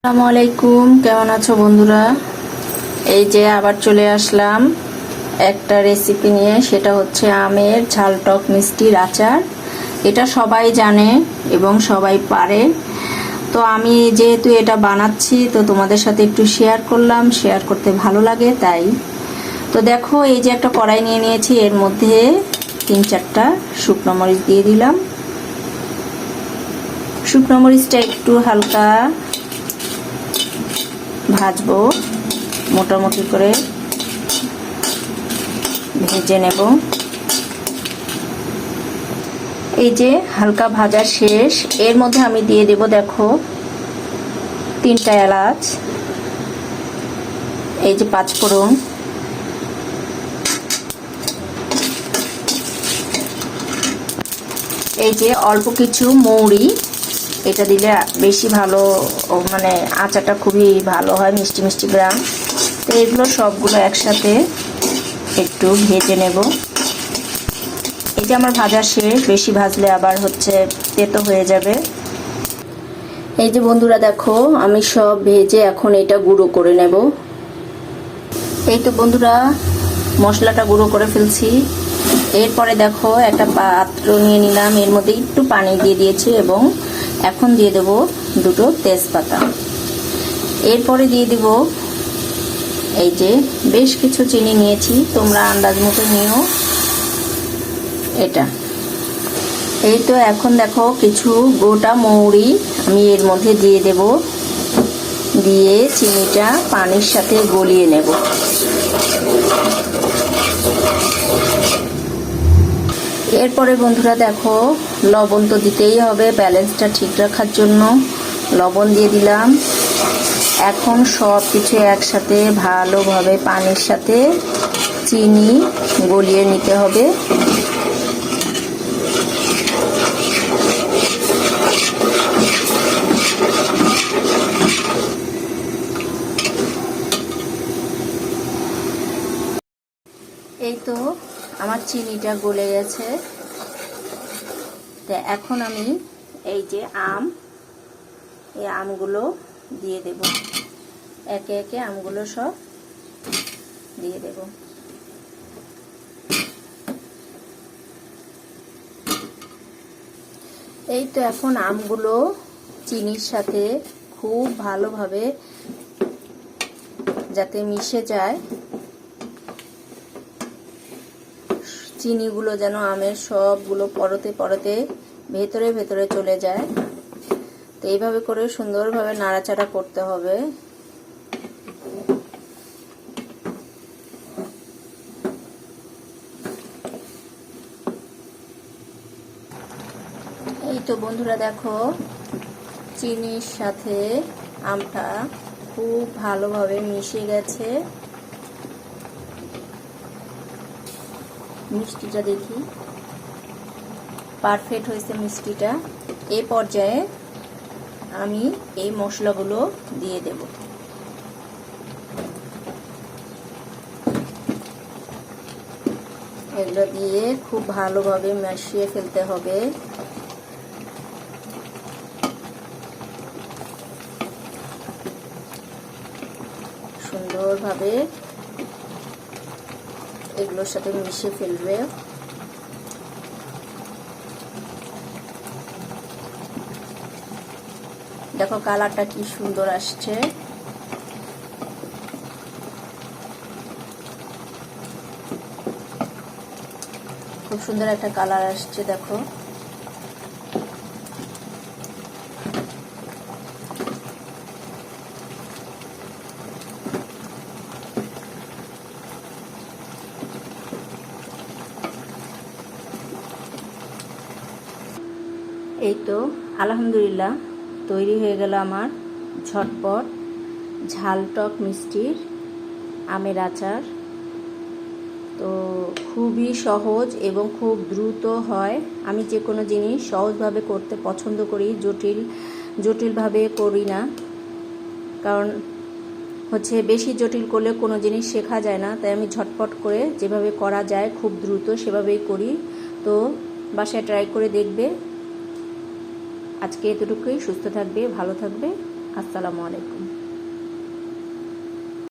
আসসালামু আলাইকুম কেমন আছো বন্ধুরা? এই যে আবার চলে আসলাম একটা রেসিপি নিয়ে, সেটা হচ্ছে আমের ঝাল টক মিষ্টির আচার। এটা সবাই জানে এবং সবাই পারে। তো আমি যেহেতু এটা বানাচ্ছি, তো তোমাদের সাথে একটু শেয়ার করলাম। শেয়ার করতে ভালো লাগে, তাই। তো দেখো, এই যে একটা কড়াই নিয়ে নিয়েছি, এর মধ্যে তিন চারটা শুকনো মরিচ দিয়ে দিলাম। শুকনো মরিচটা একটু হালকা ভাজবো, মোটামুটি করে ভেজে নেব। এই যে হালকা ভাজা শেষ, এর মধ্যে আমি দিয়ে দেব দেখো তিনটা এলাচ, এই যে পাঁচ ফোড়ন। এই যে অল্প কিছু মৌরি এটা দিলে বেশি ভালো মানে আচারটা খুবই ভালো হয়, মিষ্টি মিষ্টি গ্রাম। তো এগুলো সবগুলো একসাথে একটু ভেজে নেব। যে আমার ভাজা শেষ, বেশি ভাজলে আবার হচ্ছে তেতো হয়ে যাবে। এই যে বন্ধুরা দেখো, আমি সব ভেজে এখন এটা গুঁড়ো করে নেব। এই তো বন্ধুরা, মশলাটা গুঁড়ো করে ফেলছি। এরপরে দেখো, একটা পাত্র নিয়ে নিলাম। এর মধ্যে একটু পানি দিয়ে দিয়েছি এবং এখন দিয়ে দেব দুটো তেজপাতা। এরপরে দিয়ে দিব এই যে বেশ কিছু চিনি নিয়েছি, তোমরা আন্দাজ মতো নিও। এটা। এই তো এখন দেখো কিছু গোটা মৌরি আমি এর মধ্যে দিয়ে দেব। দিয়ে চিনিটা পানির সাথে গলিয়ে নেব। এরপরে বন্ধুরা দেখো, লবণ তো দিতেই হবে, ব্যালেন্সটা ঠিক রাখার জন্য লবণ দিয়ে দিলাম। এখন সব কিছু একসাথে ভালোভাবে পানির সাথে চিনি গলিয়ে নিতে হবে এই তো আমার চিনিটা গলে গেছে। তো এখন আমি এই যে আম, এই আমগুলো দিয়ে দেব। একে একে আমগুলো সব দিয়ে দেব। এই তো এখন আমগুলো চিনির সাথে খুব ভালোভাবে যাতে মিশে যায়। চিনিগুলো যেন আমের সবগুলো পরতে পরতে ভেতরে ভেতরে চলে যায়। তো এইভাবে করে সুন্দরভাবে নাড়াচাড়া করতে হবে। এই তো বন্ধুরা দেখো, চিনির সাথে আমটা খুব ভালোভাবে মিশে গেছে। মিষ্টিটা দেখি। পারফেক্ট হয়েছে মিষ্টিটা। এ পর্যায়ে আমি এই মশলাগুলো দিয়ে দেব। এগুলো দিয়ে খুব ভালোভাবে মিশিয়ে ফেলতে হবে। সুন্দরভাবে এগুলোর সাথে মিশিয়ে ফেলবে। দেখো কালারটা কি সুন্দর আসছে। খুব সুন্দর একটা কালার আসছে, দেখো। এই তো, আলহামদুলিল্লাহ, তৈরি হয়ে গেল আমার ঝটপট ঝাল টক মিষ্টির আমের আচার। তো খুবই সহজ এবং খুব দ্রুত হয়। আমি যে কোনো জিনিস সহজভাবে করতে পছন্দ করি, জটিল, জটিলভাবে করি না। কারণ হচ্ছে বেশি জটিল করলে কোনো জিনিস শেখা যায় না, তাই আমি ঝটপট করে যেভাবে করা যায় খুব দ্রুত সেভাবেই করি। তো বাসায় ট্রাই করে দেখবে। আজকে এতটুকুই সুস্থ থাকবে ভালো থাকবে। আসসালামু আলাইকুম।